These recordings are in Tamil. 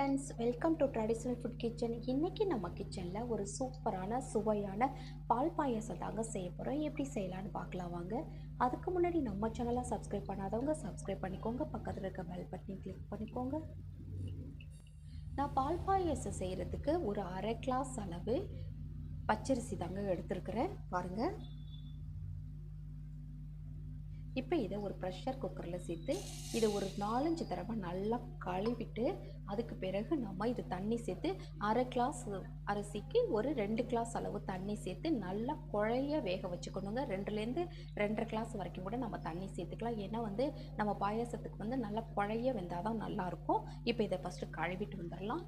Friends welcome to traditional food kitchen இன்றைக்கி நம்ம கிச்சனில் ஒரு சூப்பரான சுவையான பால் பாயாசம் தாங்க செய்ய போகிறோம் எப்படி செய்யலான்னு பார்க்கலாம் வாங்க. அதுக்கு முன்னாடி நம்ம சேனலை சப்ஸ்கிரைப் பண்ணாதவங்க சப்ஸ்கிரைப் பண்ணிக்கோங்க. பக்கத்தில் இருக்க பெல் பட்டனையும் கிளிக் பண்ணிக்கோங்க. நான் பால் பாயாசம் செய்கிறதுக்கு ஒரு அரை கிளாஸ் அளவு பச்சரிசி தாங்க எடுத்துருக்கிறேன். பாருங்கள் இப்போ இதை ஒரு ப்ரெஷர் குக்கரில் சேர்த்து இதை ஒரு நாலஞ்சு தடவை நல்லா கழுவிட்டு அதுக்கு பிறகு நம்ம இது தண்ணி சேர்த்து அரை கிளாஸ் அரிசிக்கு ஒரு ரெண்டு கிளாஸ் அளவு தண்ணி சேர்த்து நல்லா குழைய வேக வச்சுக்கணுங்க. ரெண்டுலேருந்து ரெண்டரை கிளாஸ் வரைக்கும் கூட நம்ம தண்ணி சேர்த்துக்கலாம். ஏன்னா வந்து நம்ம பாயாசத்துக்கு வந்து நல்லா குழைய வெந்தால் தான் நல்லாயிருக்கும் இப்போ இதை ஃபஸ்ட்டு கழுவிட்டு வந்துடலாம்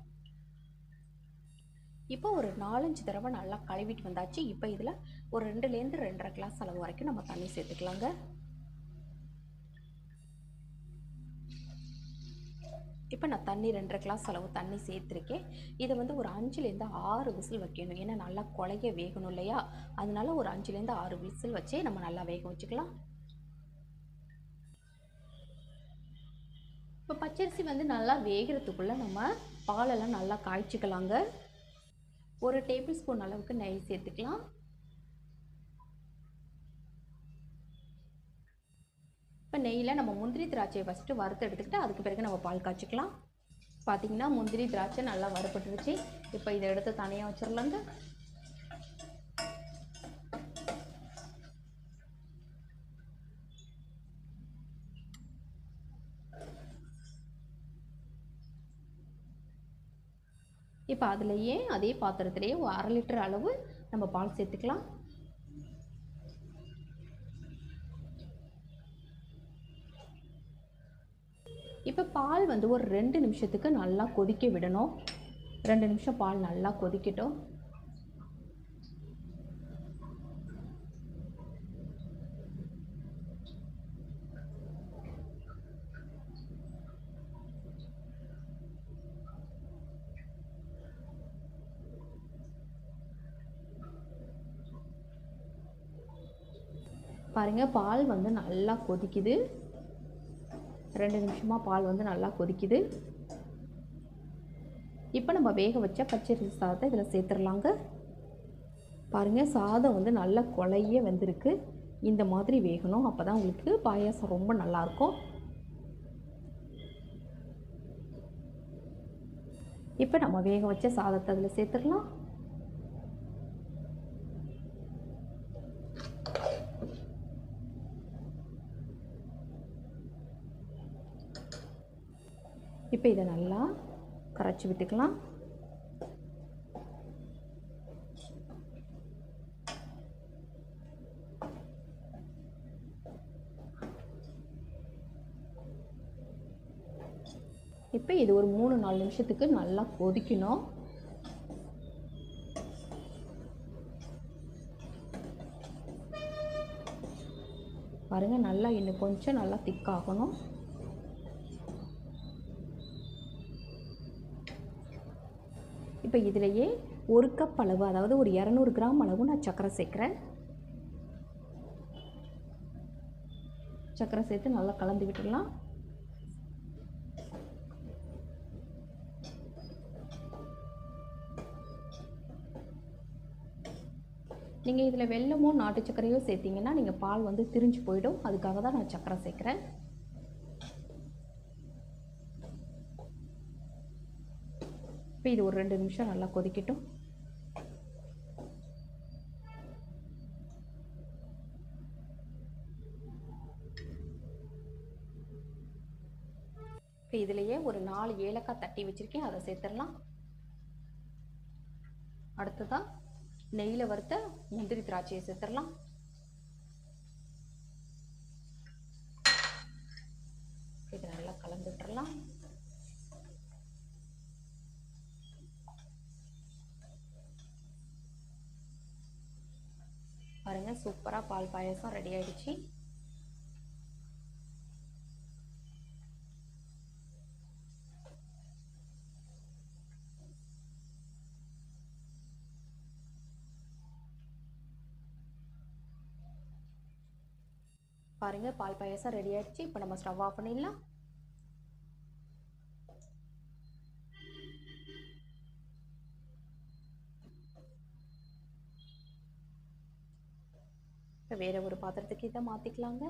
இப்போ ஒரு நாலஞ்சு தடவை நல்லா கழுவிட்டு வந்தாச்சு. இப்போ இதில் ஒரு ரெண்டுலேருந்து ரெண்டரை கிளாஸ் அளவு வரைக்கும் நம்ம தண்ணி சேர்த்துக்கலாங்க. இப்போ நான் தண்ணி ரெண்டரை கிளாஸ் அளவு தண்ணி சேர்த்துருக்கேன். இதை வந்து ஒரு அஞ்சுலேருந்து ஆறு விசில் வைக்கணும். ஏன்னா நல்லா குழைய வேகணும் இல்லையா? அதனால ஒரு அஞ்சுலேருந்து ஆறு விசில் வச்சே நம்ம நல்லா வேக வச்சுக்கலாம். இப்போ பச்சரிசி வந்து நல்லா வேகிறதுக்குள்ளே நம்ம பாலெல்லாம் நல்லா காய்ச்சிக்கலாங்க. ஒரு டேபிள் ஸ்பூன் அளவுக்கு நெய் சேர்த்துக்கலாம். இப்போ நெய்யில் நம்ம முந்திரி திராட்சையை ஃபஸ்ட்டு வறுத்து எடுத்துக்கிட்டு அதுக்கு பிறகு நம்ம பால் காய்ச்சிக்கலாம். பார்த்திங்கன்னா முந்திரி திராட்சை நல்லா வறுப்பட்டுருச்சு இப்போ இதை எடுத்து தனியாக வச்சிடலாங்க இப்போ அதுலேயே அதே பாத்திரத்துலேயே ஒரு அரை லிட்டர் அளவு நம்ம பால் சேர்த்துக்கலாம். இப்போ பால் வந்து ஒரு ரெண்டு நிமிஷத்துக்கு நல்லா கொதிக்க விடணும். ரெண்டு நிமிஷம் பால் நல்லா கொதிக்கட்டும். பாருங்கள் பால் வந்து நல்லா கொதிக்குது. ரெண்டு நிமிஷமாக பால் வந்து நல்லா கொதிக்குது. இப்போ நம்ம வேக வச்ச பச்சரிசி சாதத்தை இதில் சேர்த்துடலாங்க. பாருங்கள் சாதம் வந்து நல்லா கொலைய வந்திருக்கு. இந்த மாதிரி வேகணும். அப்போ தான் உங்களுக்கு பாயாசம் ரொம்ப நல்லாயிருக்கும். இப்போ நம்ம வேக வச்ச சாதத்தை அதில் சேர்த்துடலாம். இப்போ இதை நல்லா கரைச்சி விட்டுக்கலாம். இப்போ இது ஒரு மூணு நாலு நிமிஷத்துக்கு நல்லா கொதிக்கணும். பாருங்கள் நல்லா இன்னும் கொஞ்சம் நல்லா திக்காகணும் இப்போ இதிலையே ஒரு கப் அளவு அதாவது ஒரு இரநூறு கிராம் அளவு நான் சர்க்கரை சேர்க்குறேன். சர்க்கரை சேர்த்து நல்லா கலந்து விட்டுடலாம். நீங்கள் இதில் வெல்லமோ நாட்டு சர்க்கரையோ சேர்த்திங்கன்னா நீங்கள் பால் வந்து திரிஞ்சு போயிடும். அதுக்காக தான் நான் சர்க்கரை சேர்க்குறேன். இப்போ இது ஒரு ரெண்டு நிமிஷம் நல்லா கொதிக்கட்டும். இப்போ இதுலேயே ஒரு நாலு ஏலக்காய் தட்டி வச்சுருக்கேன். அதை சேர்த்துடலாம். அடுத்ததாக நெய்யில் வறுத்த முந்திரி திராட்சையை சேர்த்துடலாம் இதை நல்லா கலந்து விட்டுறலாம் பாருங்கள் சூப்பராக பால் பாயசம் ரெடி ஆயிடுச்சு. பாருங்கள் பால் பாயசம் ரெடி ஆயிடுச்சு. இப்போ நம்ம ஸ்டவ் ஆஃப் பண்ணிடலாம். இப்போ வேறு ஒரு பாத்திரத்துக்கு இதை மாற்றிக்கலாங்க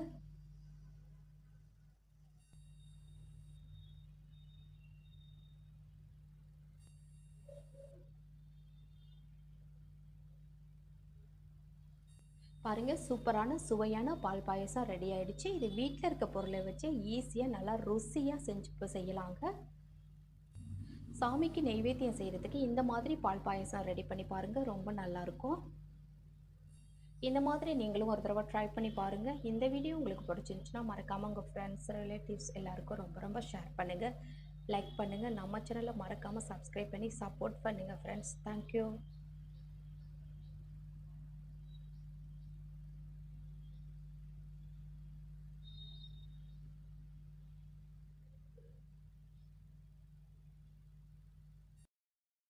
பாருங்கள் சூப்பரான சுவையான பால் பாயசம் ரெடி ஆயிடுச்சு. இது வீட்டில் இருக்க பொருளை வச்சு ஈஸியாக நல்லா ருசியாக செஞ்சு செய்யலாங்க. சாமிக்கு நெய்வேத்தியம் செய்கிறதுக்கு இந்த மாதிரி பால் பாயசம் ரெடி பண்ணி பாருங்கள் ரொம்ப நல்லாயிருக்கும் இந்த மாதிரி நீங்களும் ஒரு தடவை ட்ரை பண்ணி பாருங்கள் இந்த வீடியோ உங்களுக்கு பிடிச்சிருந்துச்சுன்னா மறக்காமல் உங்கள் ஃப்ரெண்ட்ஸ் ரிலேட்டிவ்ஸ் எல்லாருக்கும் ரொம்ப ரொம்ப ஷேர் பண்ணுங்கள் லைக் பண்ணுங்கள் நம்ம சேனலை மறக்காமல் சப்ஸ்கிரைப் பண்ணி சப்போர்ட் பண்ணுங்கள் ஃப்ரெண்ட்ஸ் தேங்க்யூ